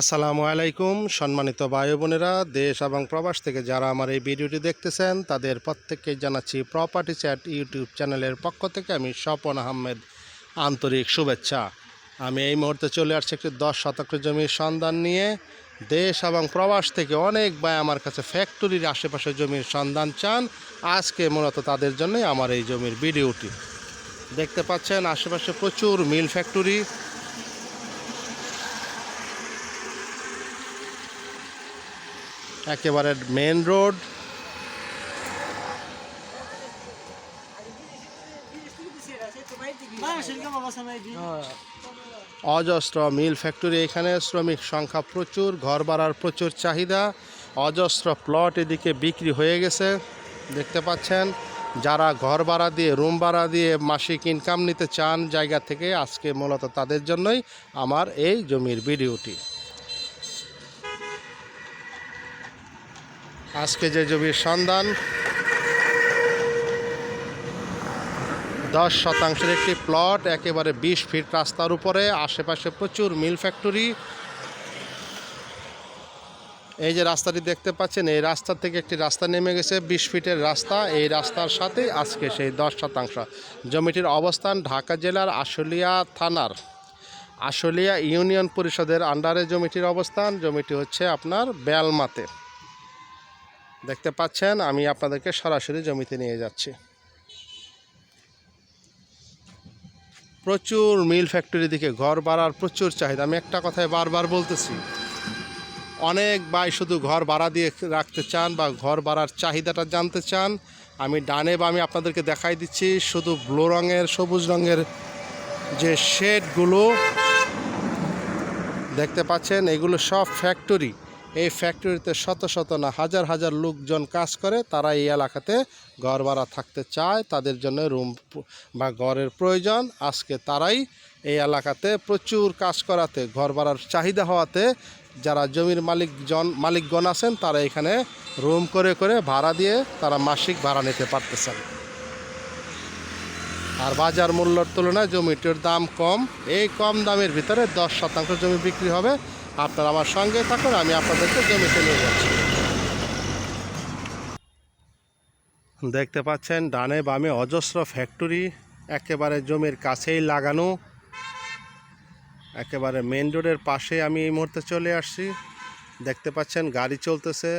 আসসালামু আলাইকুম, সম্মানিত ভাই বোনেরা, দেশ এবং প্রবাস থেকে যারা আমার এই ভিডিওটি দেখতেছেন, তাদের প্রত্যেককে জানাচ্ছি প্রপার্টি চ্যাট ইউটিউব চ্যানেলের পক্ষ থেকে আমি স্বপন আহমেদ আন্তরিক শুভেচ্ছা। আমি এই মুহূর্তে চলে আসছি একটি দশ শতক জমির সন্ধান নিয়ে। দেশ এবং প্রবাস থেকে অনেক ভাই আমার কাছে ফ্যাক্টরির আশেপাশে জমির সন্ধান চান। আজকে মূলত তাদের জন্যই আমার এই জমির ভিডিওটি। দেখতে পাচ্ছেন, আশেপাশে প্রচুর মিল ফ্যাক্টরি একেবারে মেন রোড অজস্র মিল ফ্যাক্টরি, এখানে শ্রমিক সংখ্যা প্রচুর, ঘর ভাড়ার প্রচুর চাহিদা। অজস্র প্লট এদিকে বিক্রি হয়ে গেছে, দেখতে পাচ্ছেন। যারা ঘর ভাড়া দিয়ে রুম ভাড়া দিয়ে মাসিক ইনকাম নিতে চান জায়গা থেকে, আজকে মূলত তাদের জন্যই আমার এই জমির ভিডিওটি। আজকে যে জমির সন্ধান, দশ শতাংশের একটি প্লট, একেবারে বিশ ফিট রাস্তার উপরে, আশেপাশে প্রচুর মিল ফ্যাক্টরি। এই যে রাস্তাটি দেখতে পাচ্ছেন, এই রাস্তা থেকে একটি রাস্তা নেমে গেছে, বিশ ফিটের রাস্তা। এই রাস্তার সাথে আজকে সেই দশ শতাংশ। জমিটির অবস্থান ঢাকা জেলার আশুলিয়া থানার। আশুলিয়া ইউনিয়ন পরিষদের আন্ডারে জমিটির অবস্থান। জমিটি হচ্ছে আপনার বেলমাতে। দেখতে পাচ্ছেন, আমি আপনাদেরকে সরাসরি জমিতে নিয়ে যাচ্ছি। প্রচুর মিল ফ্যাক্টরি দিকে ঘর বাড়ার প্রচুর চাহিদা। আমি একটা কথাই বারবার বলতেছি, অনেক ভাই শুধু ঘর ভাড়া দিয়ে রাখতে চান বা ঘর ভাড়ার চাহিদাটা জানতে চান, আমি ডানে বা আমি আপনাদেরকে দেখাই দিচ্ছি, শুধু ব্লু রঙের, সবুজ রঙের যে শেডগুলো, দেখতে পাচ্ছেন, এগুলো সব ফ্যাক্টরি। এই ফ্যাক্টরিতে শত শত না হাজার হাজার লোকজন কাজ করে তারা এই এলাকাতে ঘর ভাড়া থাকতে চায়, তাদের জন্য রুম বা ঘরের প্রয়োজন। আজকে তারাই এই এলাকাতে প্রচুর কাজ করাতে, ঘর ভাড়ার চাহিদা হওয়াতে যারা জমির মালিকজন মালিকগণ আছেন, তারা এখানে রুম করে করে ভাড়া দিয়ে তারা মাসিক ভাড়া নিতে পারতেছেন। আর বাজার মূল্যর তুলনায় জমিটির দাম কম। এই কম দামের ভিতরে দশ শতাংশ জমি বিক্রি হবে। আপনারা আমার সঙ্গে থাকুন, আমি আপনাদেরকে জমিতে নিয়ে যাচ্ছি। দেখতে পাচ্ছেন, ডানে বামে অজস্র ফ্যাক্টরি, একেবারে জমির কাছেই লাগানো। একেবারে মেন রোডের পাশে আমি এই মুহূর্তে চলে আসছি। দেখতে পাচ্ছেন, গাড়ি চলতেছে।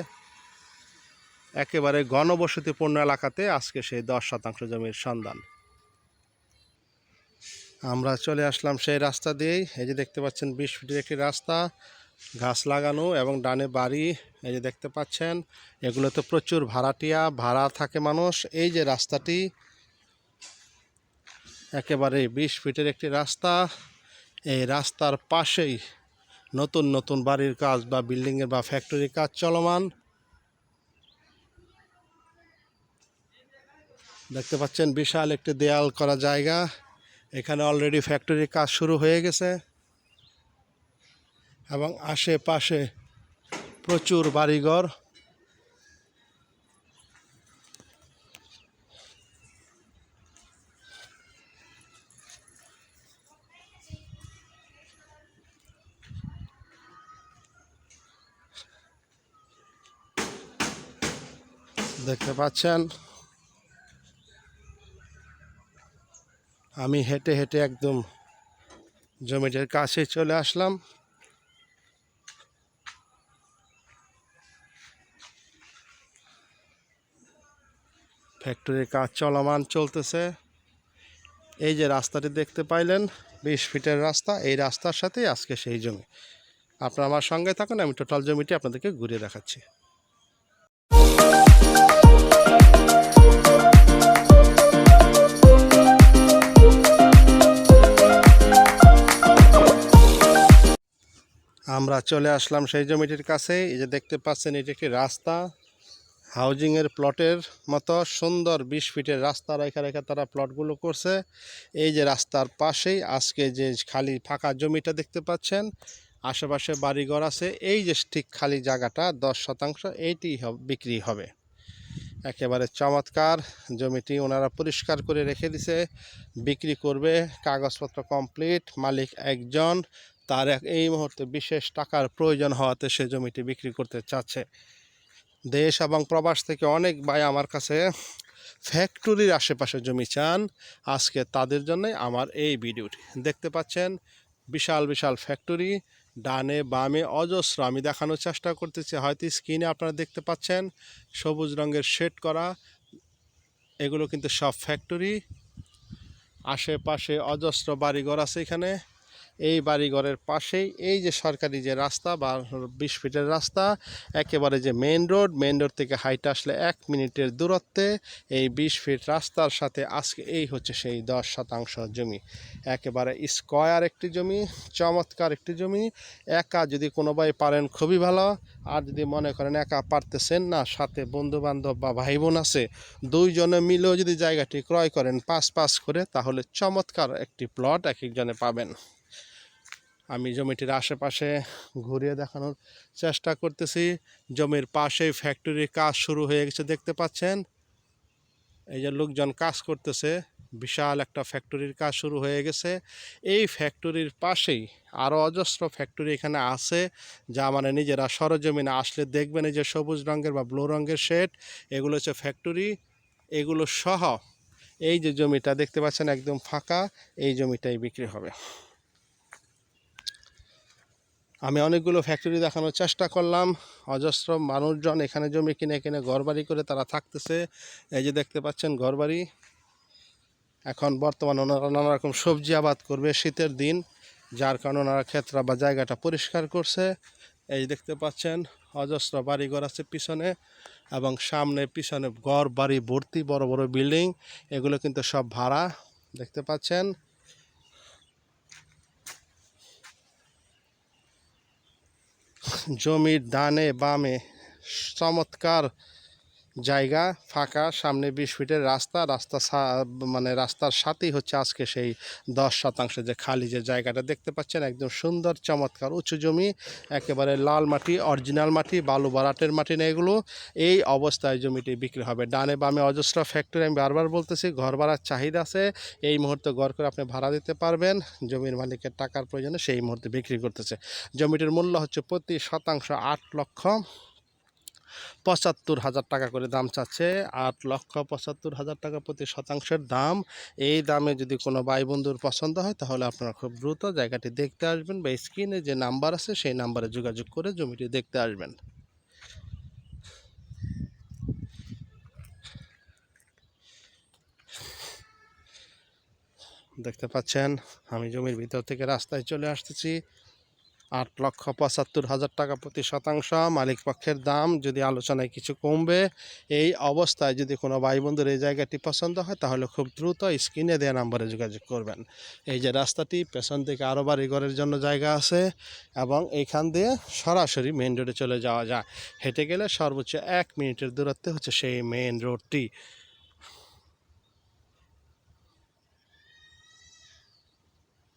একেবারে ঘনবসতিপূর্ণ এলাকাতে আজকে সেই দশ শতাংশ জমির সন্ধান। আমরা চলে আসলাম সেই রাস্তা দিয়েই। এই যে দেখতে পাচ্ছেন, বিশ ফিটের একটি রাস্তা, গাছ লাগানো এবং ডানে বাড়ি, এই যে দেখতে পাচ্ছেন এগুলোতে প্রচুর ভাড়াটিয়া, ভাড়া থাকে মানুষ। এই যে রাস্তাটি, একেবারে বিশ ফিটের একটি রাস্তা। এই রাস্তার পাশেই নতুন নতুন বাড়ির কাজ বা বিল্ডিংয়ের বা ফ্যাক্টরির কাজ চলমান। দেখতে পাচ্ছেন, বিশাল একটি দেয়াল করা জায়গা। এখানে অলরেডি ফ্যাক্টরির কাজ শুরু হয়ে গেছে। এবং আশেপাশে প্রচুর বাড়িঘর। দেখতে পাচ্ছেন? আমি হেঁটে হেঁটে একদম জমিটার কাছে চলে আসলাম। ফ্যাক্টরির কাজ চলমান চলতেছে। এই যে রাস্তাটি দেখতে পাইলেন, বিশ ফিটের রাস্তা, এই রাস্তার সাথেই আজকে সেই জমি। আপনারা আমার সঙ্গে থাকুন, আমি টোটাল জমিটি আপনাদেরকে ঘুরিয়ে দেখাচ্ছি। আমরা চলে আসলাম সেই জমিটির কাছে। এই যে দেখতে পাচ্ছেন, এটি একটি রাস্তা। হাউজিংয়ের প্লটের মতো সুন্দর বিশ ফিটের রাস্তা রেখে রেখে তারা প্লটগুলো করছে। এই যে রাস্তার পাশেই আজকে যে খালি ফাঁকা জমিটা দেখতে পাচ্ছেন, আশেপাশে বাড়িঘর আছে। এই যে ঠিক খালি জায়গাটা, দশ শতাংশ এইটি বিক্রি হবে। একেবারে চমৎকার। জমিটি ওনারা পরিষ্কার করে রেখে দিছে। বিক্রি করবে, কাগজপত্র কমপ্লিট মালিক একজন। তার এই মুহূর্তে বিশেষ টাকার প্রয়োজন হওয়াতে সে জমিটি বিক্রি করতে চাচ্ছে। দেশ এবং প্রবাস থেকে অনেক ভাই আমার কাছে ফ্যাক্টরির আশেপাশে জমি চান। আজকে তাদের জন্যই আমার এই ভিডিওটি। দেখতে পাচ্ছেন, বিশাল বিশাল ফ্যাক্টরি। ডানে বামে অজস্র আমি দেখানোর চেষ্টা করতেছি। হয়তো স্ক্রিনে আপনারা দেখতে পাচ্ছেন, সবুজ রঙের শেড করা। এগুলো কিন্তু সব ফ্যাক্টরি। আশেপাশে অজস্র বাড়িঘর আছে এখানে। এই বাড়িঘরের পাশেই এই যে সরকারি যে রাস্তা বা বিশ ফিটের রাস্তা, একেবারে যে মেন রোড মেন রোড থেকে হাইট আসলে এক মিনিটের দূরত্বে এই বিশ ফিট রাস্তার সাথে আজকে এই হচ্ছে সেই দশ শতাংশ জমি। একেবারে স্কোয়ার একটি জমি, চমৎকার একটি জমি। একা যদি কোনো ভাই পারেন খুবই ভালো। আর যদি মনে করেন একা পারতেছেন না, সাথে বন্ধু বান্ধব বা ভাই বোন আছে, দুইজনে মিলেও যদি জায়গাটি ক্রয় করেন পাঁচ পাঁচ করে, তাহলে চমৎকার একটি প্লট এক একজনে পাবেন। আমি জমিটির আশেপাশে ঘুরিয়ে দেখানোর চেষ্টা করতেছি। জমির পাশেই ফ্যাক্টরির কাজ শুরু হয়ে গেছে, দেখতে পাচ্ছেন? এই যে লোকজন কাজ করতেছে, বিশাল একটা ফ্যাক্টরির কাজ শুরু হয়ে গেছে। এই ফ্যাক্টরির পাশেই আরও অজস্র ফ্যাক্টরি এখানে আছে, যা মানে নিজেরা সরজমিনে আসলে দেখবেন এই যে সবুজ রঙের বা ব্লু রঙের শেড, এগুলো হচ্ছে ফ্যাক্টরি এগুলো সহ এই যে জমিটা দেখতে পাচ্ছেন একদম ফাঁকা, এই জমিটাই বিক্রি হবে। আমি অনেকগুলো ফ্যাক্টরি দেখানোর চেষ্টা করলাম। অজস্র মানুষজন এখানে জমি কিনে কিনে ঘরবাড়ি করে তারা থাকতেছে। এই যে দেখতে পাচ্ছেন ঘরবাড়ি। এখন বর্তমানে ওনারা নানা রকম সবজি আবাদ করবে শীতের দিন, যার কারণে ওনারা ক্ষেত্রা বা জায়গাটা পরিষ্কার করছে। এই দেখতে পাচ্ছেন, অজস্র বাড়িঘর আছে পিছনে এবং সামনে পিছনে ঘর বাড়ি ভর্তি বড় বড় বিল্ডিং। এগুলো কিন্তু সব ভাড়া, দেখতে পাচ্ছেন। জমির ডানে বামে চমৎকার জায়গা ফাঁকা, সামনে বিশ ফিটের রাস্তা রাস্তা মানে রাস্তার সাথেই হচ্ছে আজকে সেই দশ শতাংশ যে খালি যে জায়গাটা দেখতে পাচ্ছেন, একদম সুন্দর, চমৎকার, উঁচু জমি, একেবারে লাল মাটি, অরিজিনাল মাটি বালু বারাটের মাটি না এগুলো। এই অবস্থায় জমিটি বিক্রি হবে। ডানে বামে অজস্র ফ্যাক্টরি আমি বারবার বলতেছি, ঘর ভাড়ার চাহিদা আছে। এই মুহূর্তে ঘর করে আপনি ভাড়া দিতে পারবেন। জমির মালিকের টাকার প্রয়োজনে সেই মুহূর্তে বিক্রি করতেছে। জমিটির মূল্য হচ্ছে প্রতি শতাংশ আট লক্ষ। পঁচাত্তর হাজার টাকা করে দাম চাচ্ছে। আট লক্ষ পঁচাত্তর হাজার টাকা প্রতি শতাংশের দাম। এই দামে যদি কোনো ভাই বন্ধুর পছন্দ হয়, তাহলে আপনারা খুব দ্রুত জায়গাটি দেখতে আসবেন বা স্ক্রিনে যে নাম্বার আছে, সেই নাম্বারে যোগাযোগ করে জমিটি দেখতে আসবেন। দেখতে পাচ্ছেন, আমি জমির ভিতর থেকে রাস্তায় চলে আসতেছি। আট লক্ষ পঁচাত্তর হাজার টাকা প্রতি শতাংশ। মালিক পক্ষের দাম যদি আলোচনায় কিছু কমবে, এই অবস্থায় যদি কোনো ভাই বন্ধুর এই জায়গাটি পছন্দ হয়, তাহলে খুব দ্রুত স্ক্রিনে দেওয়া নাম্বারে যোগাযোগ করবেন। এই যে রাস্তাটি, পেছন থেকে আরও বাড়িঘরের জন্য জায়গা আছে এবং এইখান দিয়ে সরাসরি মেন রোডে চলে যাওয়া যায়। হেঁটে গেলে সর্বোচ্চ এক মিনিটের দূরত্বে হচ্ছে সেই মেন রোডটি।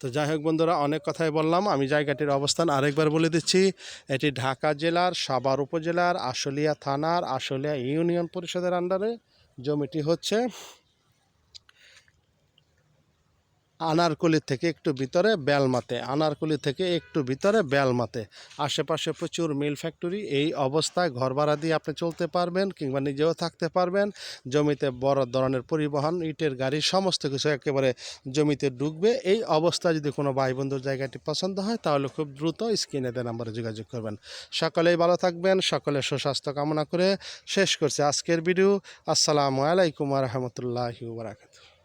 তো যাই হোক বন্ধুরা, অনেক কথাই বললাম। আমি জায়গাটির অবস্থান আরেকবার বলে দিচ্ছি। এটি ঢাকা জেলার সাভার উপজেলার আশুলিয়া থানার আশুলিয়া ইউনিয়ন পরিষদের আন্ডারে জমিটি হচ্ছে। আনারকুলি থেকে একটু ভিতরে, বেলমাতে। আনারকুলি থেকে একটু ভিতরে, বেলমাতে। আশেপাশে প্রচুর মিল ফ্যাক্টরি, এই অবস্থায় ঘর ভাড়া দিয়ে আপনি চলতে পারবেন কিংবা নিজেও থাকতে পারবেন। জমিতে বড় ধরনের পরিবহন, ইটের গাড়ি, সমস্ত কিছু একেবারে জমিতে ঢুকবে। এই অবস্থায় যদি কোনো ভাই বন্ধুর জায়গাটি পছন্দ হয়, তাহলে খুব দ্রুত স্ক্রিনে দেওয়া নাম্বারে যোগাযোগ করবেন। সকলেই ভালো থাকবেন সকলে সুস্বাস্থ্য কামনা করে শেষ করছে আজকের ভিডিও। আসসালামু আলাইকুম রহমতুল্লাহি বারাকাতুহ।